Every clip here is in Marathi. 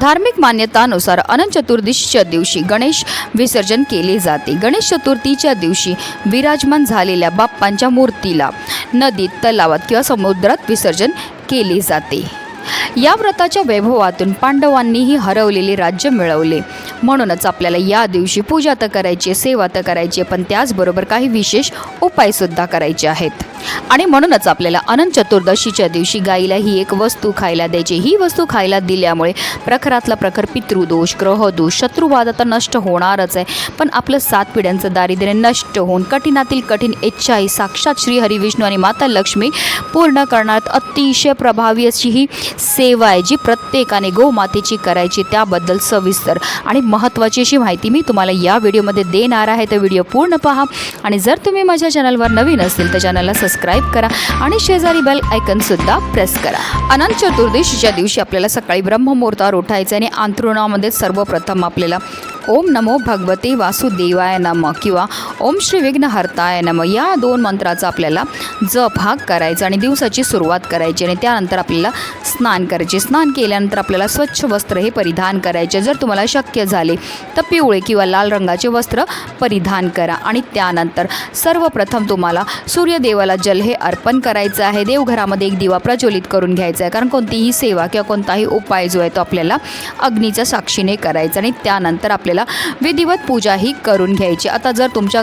धार्मिक मान्यतानुसार अनंत चतुर्दशीच्या दिवशी गणेश विसर्जन केले जाते. गणेश चतुर्थीच्या दिवशी विराजमान झालेल्या बाप्पांच्या मूर्तीला नदीत तलावात किंवा समुद्रात विसर्जन केले जाते. या व्रताच्या वैभवातून पांडवांनीही हरवलेले राज्य मिळवले. म्हणूनच आपल्याला या दिवशी पूजा तर करायची आहे, सेवा तर करायची आहे, पण त्याचबरोबर काही विशेष उपायसुद्धा करायचे आहेत. आणि म्हणूनच आपल्याला अनंत चतुर्दशीच्या दिवशी गाईला ही एक वस्तू खायला द्यायची. ही वस्तू खायला दिल्यामुळे प्रखरातला प्रखर पितृदोष ग्रहदोष शत्रुवाद आता नष्ट होणारच आहे. पण आपलं सात पिढ्यांचं दारिद्र्य नष्ट होऊन कठीणातील कठीण इच्छा ही साक्षात श्री हरिविष्णू आणि माता लक्ष्मी पूर्ण करण्यात अतिशय प्रभावी अशी ही सेवा आहे जी प्रत्येकाने गोमातेची करायची त्याबद्दल सविस्तर आणि महत्त्वाची अशी माहिती मी तुम्हाला या व्हिडिओमध्ये देणार आहे. तर व्हिडिओ पूर्ण पहा. आणि जर तुम्ही माझ्या चॅनलवर नवीन असतील तर चॅनलला सबस्क्राईब करा आणि शेजारी बेल आयकनसुद्धा प्रेस करा. अनंत चतुर्दशीच्या दिवशी आपल्याला सकाळी ब्रह्ममुहूर्तावर उठायचं आणि अंथरुणामध्ये सर्वप्रथम आपल्याला ओम नमो भगवते वासुदेवाय नम किंवा ओम श्री विघ्नहर्ताय नम या दोन मंत्राचा आपल्याला जप हा करायचा आणि दिवसाची सुरुवात करायची आणि त्यानंतर आपल्याला स्नान करायचे. स्नान केल्यानंतर आपल्याला स्वच्छ वस्त्र हे परिधान करायचे. जर तुम्हाला शक्य झाले तर पिवळे किंवा लाल रंगाचे वस्त्र परिधान करा आणि त्यानंतर सर्वप्रथम तुम्हाला सूर्यदेवाला जल हे अर्पण करायचं आहे. देवघरामध्ये एक दिवा प्रज्वलित करून घ्यायचा आहे. कारण कोणतीही सेवा किंवा कोणताही उपाय जो आहे तो आपल्याला अग्नीच्या साक्षीने करायचा आणि त्यानंतर आपल्याला विधिवत पूजा ही करून घ्यायची. आता जर तुमच्या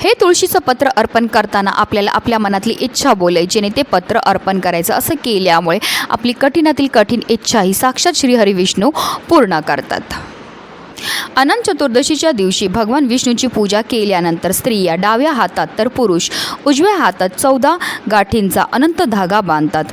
हे तुळशीचं पत्र अर्पण करताना आपल्याला आपल्या मनातली इच्छा बोलायची आणि ते पत्र अर्पण करायचं असं केल्यामुळे आपली कठीणातील कठीण इच्छा ही साक्षात श्री विष्णू पूर्ण करतात. अनंत चतुर्दशीच्या दिवशी भगवान विष्णूची पूजा केल्यानंतर स्त्रिया डाव्या हातात तर पुरुष उजव्या हातात चौदा गाठींचा अनंत धागा बांधतात.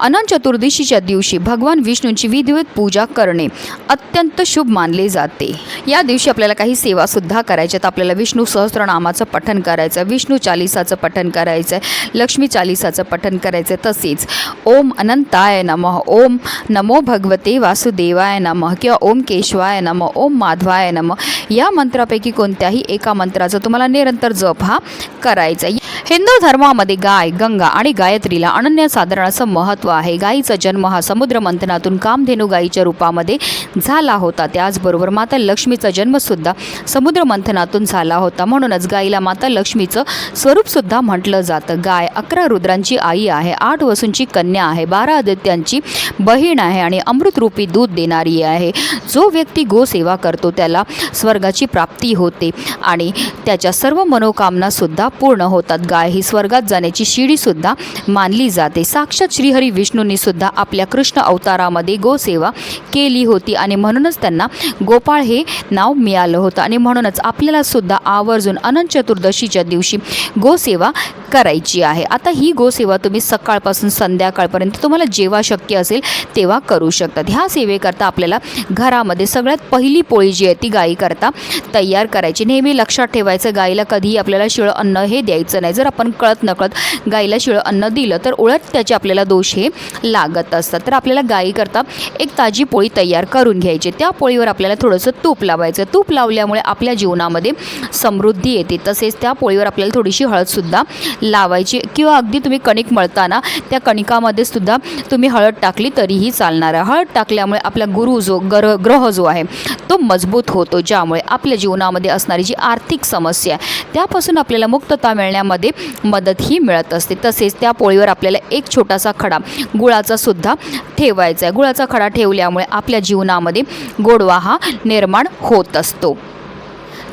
अनंत चतुर्दशीच्या दिवशी भगवान विष्णूची विधिवत पूजा करणे अत्यंत शुभ मानले जाते. या दिवशी आपल्याला काही सेवासुद्धा करायच्या आहेत. आपल्याला विष्णू सहस्त्रनामाचं पठण करायचं विष्णू चालिसाचं पठण करायचं आहे लक्ष्मी चालिसाचं पठण करायचं आहे. तसेच ओम अनंताय नमः ओम नमो भगवते वासुदेवाय नमः किंवा ओम केशवाय नमः ओम मा माधवाय नम. या मंत्रापैकी कोणत्याही एका मंत्राचा तुम्हाला निरंतर जप हा करायचा हिंदू धर्मामध्ये गाय गंगा आणि गायत्रीला अनन्यसाधारण असं महत्त्व आहे. गायीचा जन्म हा समुद्र मंथनातून कामधेनू गायीच्या रूपामध्ये झाला होता. त्याचबरोबर माता लक्ष्मीचा जन्मसुद्धा समुद्र मंथनातून झाला होता. म्हणूनच गायीला माता लक्ष्मीचं स्वरूपसुद्धा म्हटलं जातं. गाय अकरा रुद्रांची आई आहे आठ वसूंची कन्या आहे बारा आदित्यांची बहीण आहे आणि अमृतरूपी दूध देणारी आहे. जो व्यक्ती गोसेवा करतो त्याला स्वर्गाची प्राप्ती होते आणि त्याच्या सर्व मनोकामनासुद्धा पूर्ण होतात. गाय गाय ही स्वर्गात जाण्याची शिडीसुद्धा मानली जाते. साक्षात श्रीहरी विष्णूंनी सुद्धा आपल्या कृष्ण अवतारामध्ये गोसेवा केली होती आणि म्हणूनच त्यांना गोपाळ हे नाव मिळालं होतं. आणि म्हणूनच आपल्याला सुद्धा आवर्जून अनंत चतुर्दशीच्या दिवशी गोसेवा करायची आहे. आता ही गोसेवा तुम्ही सकाळपासून संध्याकाळपर्यंत तुम्हाला जेव्हा शक्य असेल तेव्हा करू शकतात. ह्या सेवेकरता आपल्याला घरामध्ये सगळ्यात पहिली पोळी जी आहे ती गाईकरता तयार करायची. नेहमी लक्षात ठेवायचं गाईला कधीही आपल्याला शिळं अन्न हे द्यायचं नाही. जर आपण कळत नकळत गाईला शिळं अन्न दिलं तर उलट त्याचे आपल्याला दोष हे लागत असतात. तर आपल्याला गाईकरता एक ताजी पोळी तयार करून घ्यायची. त्या पोळीवर आपल्याला थोडंसं तूप लावायचं. तूप लावल्यामुळे आपल्या जीवनामध्ये समृद्धी येते. तसेच त्या पोळीवर आपल्याला थोडीशी हळदसुद्धा लावायची किंवा अगदी तुम्ही कणिक मळताना त्या कणिकामध्ये सुद्धा तुम्ही हळद टाकली तरीही चालणार आहे. हळद टाकल्यामुळे आपला गुरु जो गर ग्रह जो आहे तो मजबूत होतो ज्यामुळे आपल्या जीवनामध्ये असणारी जी आर्थिक समस्या आहे त्यापासून आपल्याला मुक्तता मिळण्यामध्ये मदतही मिळत असते. तसेच त्या पोळीवर आपल्याला एक छोटासा खडा गुळाचा सुद्धा ठेवायचा आहे. गुळाचा खडा ठेवल्यामुळे आपल्या जीवनामध्ये गोडवा हा निर्माण होत असतो.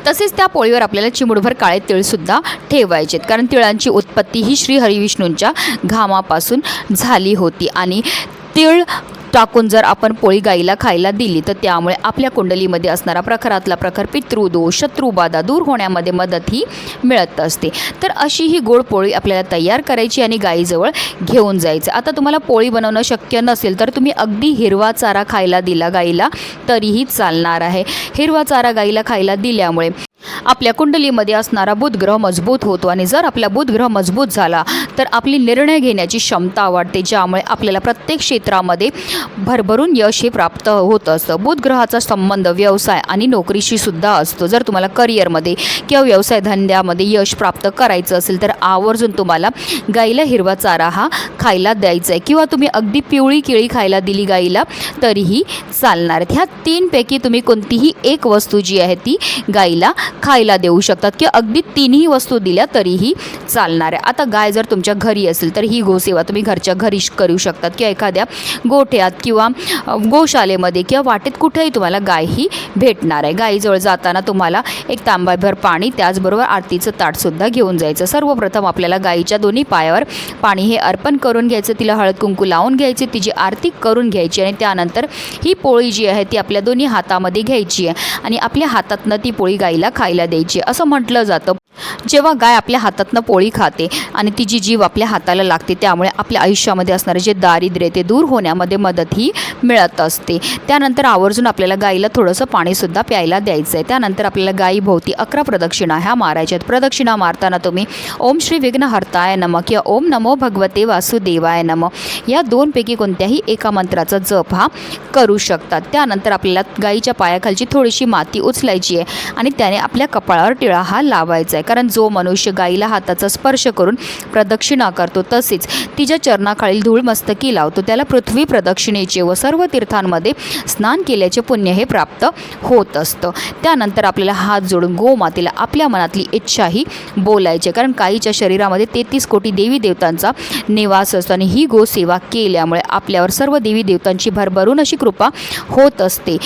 तसेच त्या पोळीवर आपल्याला चिमुडभर काळे तिळसुद्धा ठेवायचेत. कारण तिळांची उत्पत्ती ही श्री हरिविष्णूंच्या घामापासून झाली होती. आणि तिळ टाकून जर आपण पोळी गाईला खायला दिली तर त्यामुळे आपल्या कुंडलीमध्ये असणारा प्रखरातला प्रखर पितृदोष शत्रुबाधा दूर होण्यामध्ये मदत ही मिळत असते. तर अशी ही गोड पोळी आपल्याला तयार करायची आणि गाईजवळ घेऊन जायचं. आता तुम्हाला पोळी बनवणं शक्य नसेल तर तुम्ही अगदी हिरवा चारा खायला दिला गाईला तरीही चालणार आहे. हिरवा चारा गाईला खायला दिल्यामुळे आपल्या कुंडलीमध्ये असणारा बुधग्रह मजबूत होतो आणि जर आपला बुधग्रह मजबूत झाला तर आपली निर्णय घेण्याची क्षमता वाढते ज्यामुळे आपल्याला प्रत्येक क्षेत्रामध्ये भरभरून यश हे प्राप्त होत असतं. बुधग्रहाचा संबंध व्यवसाय आणि नोकरीशी सुद्धा असतो. जर तुम्हाला करिअरमध्ये किंवा व्यवसाय धंद्यामध्ये यश प्राप्त करायचं असेल तर आवर्जून तुम्हाला गाईला हिरवा चारा हा खायला द्यायचा आहे किंवा तुम्ही अगदी पिवळी केळी खायला दिली गाईला तरीही चालणार. आहेत ह्या तीनपैकी तुम्ही कोणतीही एक वस्तू जी आहे ती गाईला खा खायला देऊ शकतात किंवा अगदी तिन्ही वस्तू दिल्या तरीही चालणार आहे आता गाय जर तुमच्या घरी असेल तर ही गोसेवा तुम्ही घरच्या घरी करू शकतात किंवा एखाद्या गोठ्यात किंवा गोशालेमध्ये किंवा वाटेत कुठेही तुम्हाला गाय ही भेटणार आहे. गाईजवळ जाताना तुम्हाला एक तांब्याभर पाणी त्याचबरोबर आरतीचं ताटसुद्धा घेऊन जायचं. सर्वप्रथम आपल्याला गाईच्या दोन्ही पायावर पाणी हे अर्पण करून घ्यायचं तिला हळद कुंकू लावून घ्यायची तिची आरती करून घ्यायची आणि त्यानंतर ही पोळी जी आहे ती आपल्या दोन्ही हातामध्ये घ्यायची आहे आणि आपल्या हातातनं ती पोळी गाईला खायला द्यायची असं म्हटलं जातं. जेव्हा गाय आपल्या हातातनं पोळी खाते आणि तिची जीव आपल्या हाताला लागते त्यामुळे आपल्या आयुष्यामध्ये असणारे जे दारिद्र्य ते दूर होण्यामध्ये मदत ही मिळत असते. त्यानंतर आवर्जून आपल्याला गाईला थोडंसं पाणीसुद्धा प्यायला द्यायचं आहे. त्यानंतर आपल्याला गायीभोवती अकरा प्रदक्षिणा ह्या मारायच्या आहेत. प्रदक्षिणा मारताना तुम्ही ओम श्री विघ्नहर्ताय नम किंवा ओम नमो भगवते वासुदेवाय नम या दोनपैकी कोणत्याही एका मंत्राचा जप हा करू शकतात. त्यानंतर आपल्याला गाईच्या पायाखालची थोडीशी माती उचलायची आहे आणि त्याने आपल्या कपाळावर टिळा हा लावायचा आहे. कारण जो मनुष्य गाईला हाताचा स्पर्श करून प्रदक्षिणा करतो तसेच तिच्या चरणाखालील धूळ मस्तकी लावतो. त्याला पृथ्वी प्रदक्षिणेचे व सर्व तीर्थांमध्ये स्नान केल्याचे पुण्य हे प्राप्त होत असतं. त्यानंतर आपल्याला हात जोडून गोमातेला आपल्या मनातली इच्छाही बोलायची कारण काहीच्या शरीरामध्ये तेहतीस कोटी देवी देवतांचा निवास असतो आणि ही गोसेवा केल्यामुळे आपल्यावर सर्व देवी देवतांची भरभरून अशी कृपा होत असते.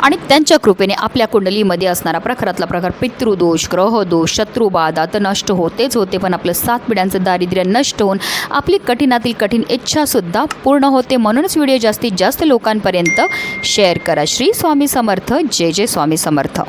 आणि त्यांच्या कृपेने आपल्या कुंडलीमध्ये असणारा प्रखरातला प्रकार पितृदोष ग्रहदोष शत्रुबाधा तर नष्ट होतेच होते पण आपलं सात पिढ्यांचं दारिद्र्य नष्ट होऊन आपली कठीणातील कठीण इच्छासुद्धा पूर्ण होते. म्हणूनच व्हिडिओ जास्तीत जास्त लोकांपर्यंत शेअर करा. श्री स्वामी समर्थ. जय जय स्वामी समर्थ.